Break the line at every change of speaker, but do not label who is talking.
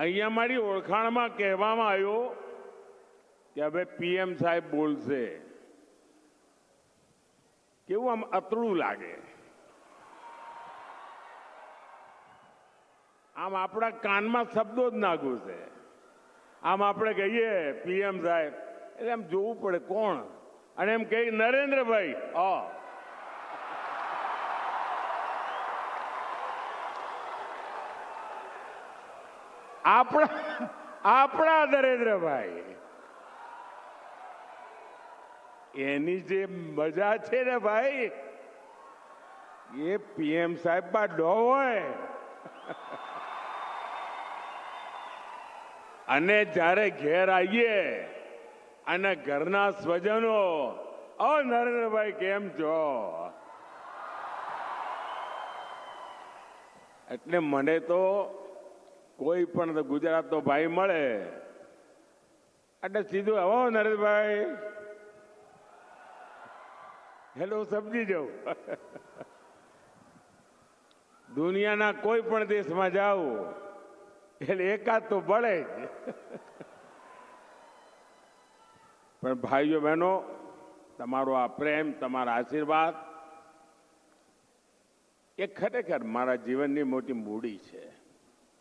અહીંયા મારી ઓળખાણમાં કહેવામાં આવ્યો કે હવે પીએમ સાહેબ બોલશે. કેવું આમ અતળું લાગે? આમ આપણા કાનમાં શબ્દો જ ના ઘૂસે. આમ આપણે કહીએ, પીએમ સાહેબ, એટલે આમ જોવું પડે કોણ? અને એમ કહી, નરેન્દ્રભાઈ અ આપણા આપણા નરેન્દ્રભાઈ. એની જે મજા છે ને ભાઈ, એ પીએમ સાહેબ બા ડો હોય. અને જ્યારે ઘેર આવીએ, અને ઘરના સ્વજનો, ઓ નરેન્દ્રભાઈ, કેમ છો? એટલે મને તો કોઈ પણ ગુજરાતનો ભાઈ મળે. એટલે સીધું હો નરેશભાઈ. હેલો સમજી જાઉં દુનિયાના કોઈ પણ દેશમાં જાઓ, એટલે એકાદ તો પડે જ. પણ ભાઈઓ બહેનો, તમારો આ પ્રેમ, તમારા આશીર્વાદ, એ ખરેખર મારા જીવનની મોટી મૂડી છે.